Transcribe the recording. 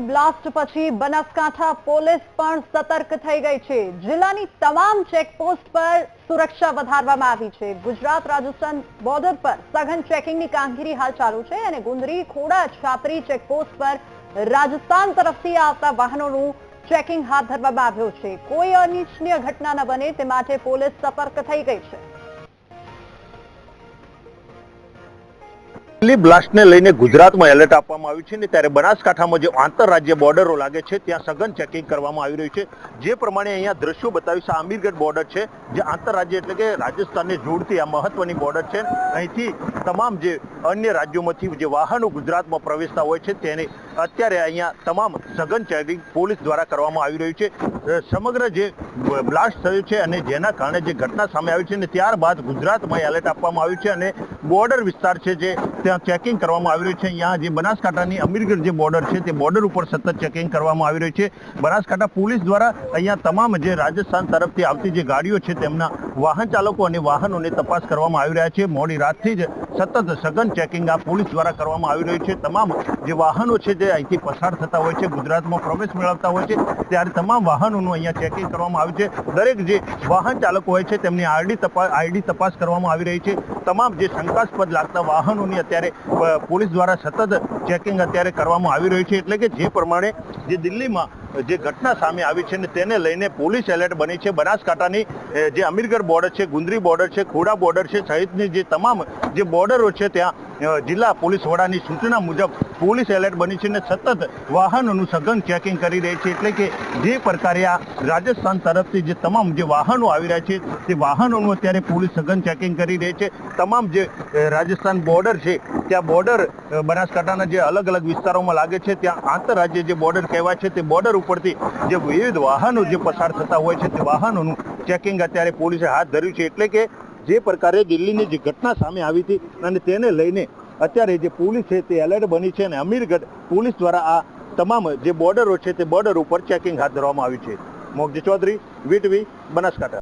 Delhi blast પછી Banaskantha police પણ સતર્ક થઈ ગઈ છે. જિલ્લાની તમામ ચેકપોસ્ટ પર સુરક્ષા વધારવામાં આવી છે. ગુજરાત, રાજસ્થાન બોર્ડર પર સઘન ચેકિંગની કામગીરી હાલ ચાલુ છે અને ગુંદરી, ખોડા, છાપરી ચેકપોસ્ટ પર રાજસ્થાન તરફથી આવતા વાહનોનું ચેકિંગ હાથ ધરવામાં આવ્યું છે. કોઈ અનિચ્છનીય ઘટના ન બને તે માટે પોલીસ સતર્ક થઈ ગઈ છે. દિલ્હી બ્લાસ્ટને લઈને ગુજરાતમાં એલર્ટ આપવામાં આવ્યું છે ને ત્યારે બનાસકાંઠામાં જે આંતરરાજ્ય બોર્ડરો લાગે છે, ત્યાં સઘન ચેકિંગ કરવામાં આવી રહ્યું છે. જે પ્રમાણે અહીંયા દ્રશ્યો બતાવ્યું છે આમીરગઢ બોર્ડર છે, જે આંતરરાજ્ય એટલે કે રાજસ્થાનને જોડતી આ મહત્વની બોર્ડર છે. અહીંથી તમામ જે અન્ય રાજ્યોમાંથી જે વાહનો ગુજરાતમાં પ્રવેશતા હોય છે, તેને અત્યારે અહીંયા તમામ સઘન ચેકિંગ પોલીસ દ્વારા કરવામાં આવી રહ્યું છે. સમગ્ર જે બ્લાસ્ટ થયું છે અને જેના કારણે જે ઘટના સામે આવી છે ને ત્યારબાદ ગુજરાતમાં એલર્ટ આપવામાં આવ્યું છે અને બોર્ડર વિસ્તાર છે જે ત્યાં ચેકિંગ કરવામાં આવી રહ્યું છે. અહીંયા જે બનાસકાંઠાની અમીરગઢ જે બોર્ડર છે, તે બોર્ડર ઉપર સતત ચેકિંગ કરવામાં આવી રહ્યું છે. બનાસકાંઠા પોલીસ દ્વારા અહીંયા તમામ જે રાજસ્થાન તરફથી આવતી જે ગાડીઓ છે, તેમના વાહન ચાલકો અને વાહનોની તપાસ કરવામાં આવી રહ્યા છે. મોડી રાતથી જ સતત સઘન ચેકિંગ આ પોલીસ દ્વારા કરવામાં આવી રહ્યું છે. તમામ જે વાહનો છે જે અહીંથી પસાર થતા હોય છે, ગુજરાતમાં પ્રવેશ મેળવતા હોય છે, ત્યારે તમામ વાહનોનું અહીંયા ચેકિંગ કરવામાં આવ્યું છે. દરેક જે વાહન ચાલકો હોય છે, તેમની આરડી તપાસ આઈડી તપાસ કરવામાં આવી રહી છે. તમામ જે શંકાસ્પદ લાગતા વાહનોની અત્યારે પોલીસ દ્વારા સતત ચેકિંગ અત્યારે કરવામાં આવી રહ્યું છે. એટલે કે જે પ્રમાણે જે દિલ્હીમાં જે ઘટના સામે આવી છે ને તેને લઈને પોલીસ એલર્ટ બની છે. બનાસકાંઠાની જે અમીરગઢ બોર્ડર છે, ગુંદરી બોર્ડર છે, ખોડા બોર્ડર છે, સહિતની જે તમામ જે બોર્ડરો છે ત્યાં જિલ્લા પોલીસ વડાની સૂચના મુજબ પોલીસ એલર્ટ બની છે ને સતત વાહનોનું સઘન ચેકિંગ કરી રહી છે એટલે કે જે પ્રકારે આ રાજસ્થાન તરફથી જે તમામ જે વાહનો આવી રહ્યા છે તે વાહનોનું અત્યારે પોલીસ સઘન ચેકિંગ કરી રહી છે. તમામ જે રાજસ્થાન બોર્ડર છે ત્યાં બોર્ડર બનાસકાંઠાના જે અલગ અલગ વિસ્તારોમાં લાગે છે. ત્યાં આંતરરાજ્ય જે બોર્ડર કહેવાય છે તે બોર્ડર ઉપરથી જે વિવિધ વાહનો જે પસાર થતા હોય છે તે વાહનોનું ચેકિંગ અત્યારે પોલીસે હાથ ધર્યું છે. એટલે કે જે પ્રકારે દિલ્હીની જે ઘટના સામે આવી હતી અને તેને લઈને અત્યારે જે પોલીસ છે તે એલર્ટ બની છે અને અમીરગઢ પોલીસ દ્વારા આ તમામ જે બોર્ડરો છે તે બોર્ડર ઉપર ચેકિંગ હાથ ધરવામાં આવી છે. મોગજી ચૌધરી, વીટવી, બનાસકાંઠા.